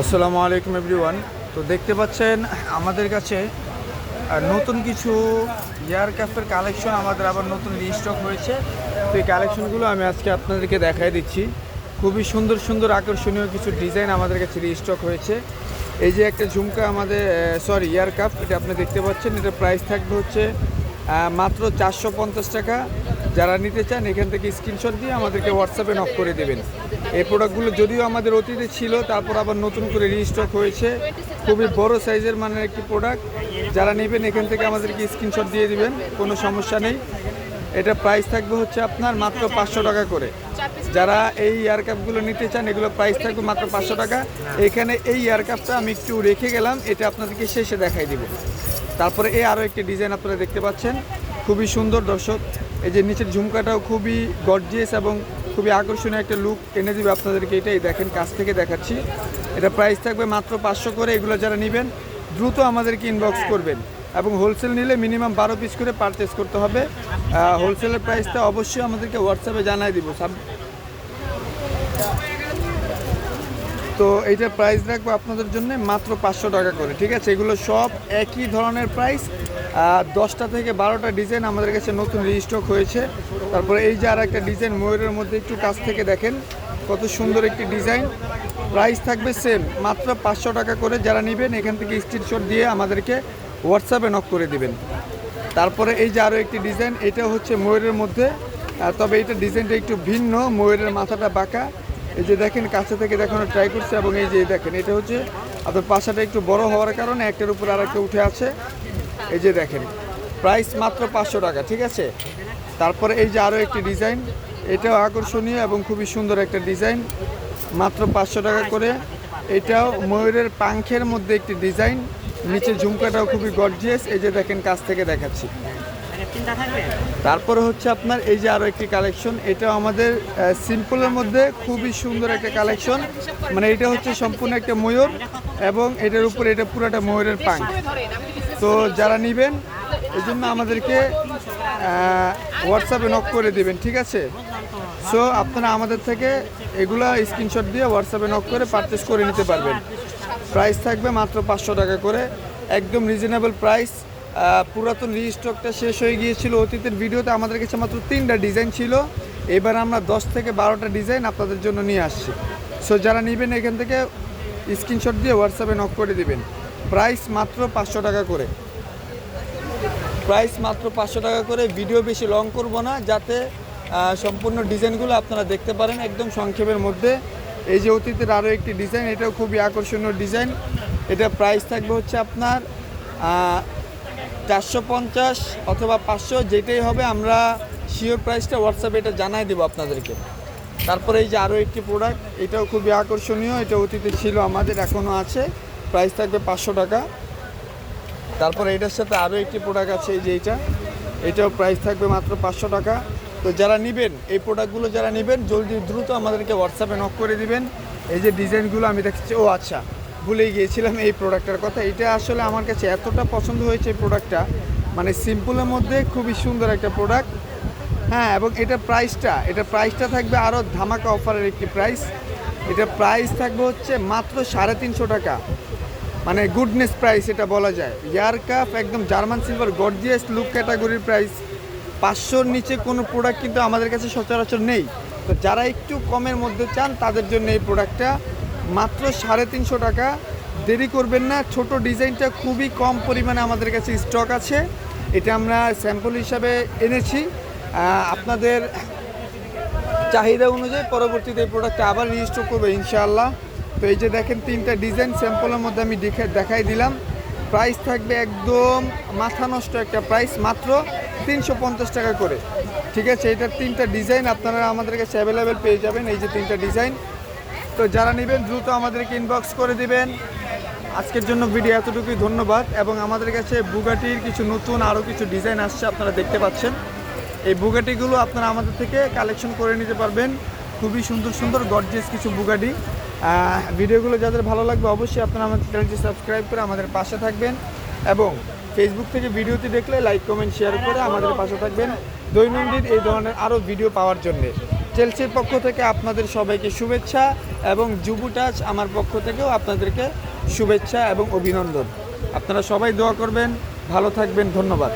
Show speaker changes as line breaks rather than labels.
আসসালামু আলাইকুম এভরিওয়ান। তো দেখতে পাচ্ছেন, আমাদের কাছে নতুন কিছু ইয়ার ক্যাফের কালেকশন আমাদের আবার নতুন রিস্টক হয়েছে। তো এই কালেকশনগুলো আমি আজকে আপনাদেরকে দেখাই দিচ্ছি। খুবই সুন্দর সুন্দর, আকর্ষণীয় কিছু ডিজাইন আমাদের কাছে রিস্টক হয়েছে। এই যে একটা ঝুমকা আমাদের সরি ইয়ার কাপ এটা আপনি দেখতে পাচ্ছেন এটা প্রাইস থাকবে হচ্ছে মাত্র চারশো পঞ্চাশ টাকা। যারা নিতে চান, এখান থেকে স্ক্রিনশট দিয়ে আমাদেরকে হোয়াটসঅ্যাপে নক করে দেবেন। এই প্রোডাক্টগুলো যদিও আমাদের অতীতে ছিল, তারপর আবার নতুন করে রিস্টক হয়েছে। খুবই বড় সাইজের মানের একটি প্রোডাক্ট যারা নেবেন, এখান থেকে আমাদেরকে স্ক্রিনশট দিয়ে দিবেন, কোনো সমস্যা নেই। এটা প্রাইস থাকবে হচ্ছে আপনার মাত্র পাঁচশো টাকা করে। যারা এই ইয়ার কাপগুলো নিতে চান, এগুলো প্রাইস থাকবে মাত্র পাঁচশো টাকা। এখানে এই ইয়ার কাপটা আমি একটু রেখে গেলাম, এটা আপনাদেরকে শেষে দেখাই দিব। তারপরে এই আরও একটি ডিজাইন আপনারা দেখতে পাচ্ছেন। খুবই সুন্দর দর্শক। এই যে নিচের ঝুমকাটাও খুবই গর্জিয়াস এবং খুবই আকর্ষণীয় একটা লুক এনে দিবে আপনাদেরকে। এটাই দেখেন, কাছ থেকে দেখাচ্ছি। এটা প্রাইস থাকবে মাত্র পাঁচশো করে, এগুলো যারা নেবেন, দ্রুত আমাদেরকে ইনবক্স করবেন। এবং হোলসেল নিলে মিনিমাম বারো পিস করে পারচেস করতে হবে। হোলসেলের প্রাইসটা অবশ্যই আমাদেরকে হোয়াটসঅ্যাপে জানাই দিব সাব- তো এইটার প্রাইস রাখব আপনাদের জন্য মাত্র পাঁচশো টাকা করে, ঠিক আছে? এগুলো সব একই ধরনের প্রাইস দশটা থেকে বারোটা ডিজাইন আমাদের কাছে নতুন রিস্টক হয়েছে। তারপরে এই যে আর একটা ডিজাইন ময়ূরের মধ্যে একটু কাছ থেকে দেখেন, কত সুন্দর একটি ডিজাইন প্রাইস থাকবে সেম মাত্র পাঁচশো টাকা করে যারা নেবেন, এখান থেকে স্ক্রিনশট দিয়ে আমাদেরকে হোয়াটসঅ্যাপে নক করে দিবেন। তারপরে এই যে আরও একটি ডিজাইন এটা হচ্ছে ময়ূরের মধ্যে। তবে এটা ডিজাইনটা একটু ভিন্ন, ময়ূরের মাথাটা বাঁকা। এই যে দেখেন, কাছে থেকে দেখানোর ট্রাই করছে এবং এই যে দেখেন, এটা হচ্ছে আপনার পাশাটা একটু বড় হওয়ার কারণে একটার উপর আর একটা উঠে আছে। এই যে দেখেন প্রাইস মাত্র পাঁচশো টাকা, ঠিক আছে? তারপরে এই যে আরও একটি ডিজাইন এটাও আকর্ষণীয় এবং খুবই সুন্দর একটা ডিজাইন মাত্র পাঁচশো টাকা করে। এটাও ময়ূরের পাংখের মধ্যে একটি ডিজাইন নিচে ঝুমকাটাও খুবই গর্জিয়াস এই যে দেখেন, কাছ থেকে দেখাচ্ছি। তারপরে হচ্ছে আপনার এই যে আরও একটি কালেকশন এটা আমাদের সিম্পলের মধ্যে খুবই সুন্দর একটা কালেকশন। মানে এটা হচ্ছে সম্পূর্ণ একটা ময়ূর এবং এটার উপরে এটা পুরোটা ময়ূরের পাং তো যারা নেবেন এই জন্য আমাদেরকে হোয়াটসঅ্যাপে নক করে দিবেন, ঠিক আছে? সো আপনারা আমাদের থেকে এগুলা স্ক্রিনশট দিয়ে হোয়াটসঅ্যাপে নক করে পারচেস করে নিতে পারবেন। প্রাইস থাকবে মাত্র পাঁচশো টাকা করে, একদম রিজনেবল প্রাইস পুরাতন রিস্টকটা শেষ হয়ে গিয়েছিল অতীতের ভিডিওতে। আমাদের কাছে মাত্র তিনটা ডিজাইন ছিল। এবার আমরা দশ থেকে বারোটা ডিজাইন আপনাদের জন্য নিয়ে আসছি। সো যারা নেবেন এখান থেকে স্ক্রিনশট দিয়ে হোয়াটসঅ্যাপে নক করে দিবেন। প্রাইস মাত্র পাঁচশো টাকা করে। প্রাইস মাত্র পাঁচশো টাকা করে। ভিডিও বেশি লং করব না, যাতে সম্পূর্ণ ডিজাইনগুলো আপনারা দেখতে পারেন একদম সংক্ষেপের মধ্যে। এই যে অতীতের আরও একটি ডিজাইন এটাও খুবই আকর্ষণীয় ডিজাইন এটা প্রাইস থাকবে হচ্ছে আপনার চারশো পঞ্চাশ অথবা পাঁচশো যেটাই হবে, আমরা শিওর প্রাইসটা হোয়াটসঅ্যাপে এটা জানাই দেবো আপনাদেরকে। তারপরে এই যে আরও একটি প্রোডাক্ট এটাও খুবই আকর্ষণীয়, এটা অতীতে ছিল, আমাদের এখনও আছে। প্রাইস থাকবে পাঁচশো টাকা। তারপরে এটার সাথে আরও একটি প্রোডাক্ট আছে, এই যে এইটা এটাও প্রাইস থাকবে মাত্র পাঁচশো টাকা। তো যারা নেবেন, এই প্রোডাক্টগুলো যারা নেবেন, জলদি দ্রুত আমাদেরকে হোয়াটসঅ্যাপে নক করে দিবেন। এই যে ডিজাইনগুলো আমি দেখছি, ও আচ্ছা। ভুলেই গিয়েছিলাম এই প্রোডাক্টটার কথা। এটা আসলে আমার কাছে এতটা পছন্দ হয়েছে এই প্রোডাক্টটা মানে সিম্পলের মধ্যে খুবই সুন্দর একটা প্রোডাক্ট হ্যাঁ এবং এটা প্রাইসটা এটা প্রাইসটা থাকবে আরও ধামাকা অফারের একটি প্রাইস এটা প্রাইস থাকবে হচ্ছে মাত্র সাড়ে তিনশো টাকা। মানে গুডনেস প্রাইস এটা বলা যায়। ইয়ার কাপ একদম জার্মান সিলভার গর্জিয়াস লুক ক্যাটাগরির প্রাইস পাঁচশোর নিচে কোনো প্রোডাক্ট কিন্তু আমাদের কাছে সচরাচর নেই। তো যারা একটু কমের মধ্যে চান, তাদের জন্য এই প্রোডাক্টটা মাত্র সাড়ে তিনশো টাকা। দেরি করবেন না, ছোট ডিজাইনটা খুবই কম পরিমাণে আমাদের কাছে স্টক আছে। এটা আমরা স্যাম্পল হিসাবে এনেছি। আপনাদের চাহিদা অনুযায়ী পরবর্তীতে এই প্রোডাক্টটা আবার রিস্টোর করবে ইনশাআল্লাহ। তো এই যে দেখেন, তিনটা ডিজাইন স্যাম্পলের মধ্যে আমি দেখে দেখাই দিলাম। প্রাইস থাকবে একদম মাথা নষ্ট একটা প্রাইস মাত্র তিনশো পঞ্চাশ টাকা করে। ঠিক আছে, এটার তিনটা ডিজাইন আপনারা আমাদের কাছে অ্যাভেলেবেল পেয়ে যাবেন। এই যে তিনটা ডিজাইন তো যারা নেবেন, দ্রুত আমাদেরকে ইনবক্স করে দিবেন। আজকের জন্য ভিডিও এতটুকুই, ধন্যবাদ। এবং আমাদের কাছে বুগাটির কিছু নতুন আরও কিছু ডিজাইন আসছে, আপনারা দেখতে পাচ্ছেন। এই বুগাটিগুলো আপনারা আমাদের থেকে কালেকশন করে নিতে পারবেন। খুবই সুন্দর সুন্দর গর্জিয়াস কিছু বুগাটি ভিডিওগুলো যাদের ভালো লাগবে, অবশ্যই আপনারা আমাদের চ্যানেলটি সাবস্ক্রাইব করে আমাদের পাশে থাকবেন। এবং ফেসবুক থেকে ভিডিওটি দেখলে লাইক কমেন্ট শেয়ার করে আমাদের পাশে থাকবেন। দৈনন্দিন এই ধরনের আরও ভিডিও পাওয়ার জন্যে। চেলসির পক্ষ থেকে আপনাদের সবাইকে শুভেচ্ছা এবং যুবটাচ আমার পক্ষ থেকেও আপনাদেরকে শুভেচ্ছা এবং অভিনন্দন। আপনারা সবাই দোয়া করবেন, ভালো থাকবেন, ধন্যবাদ।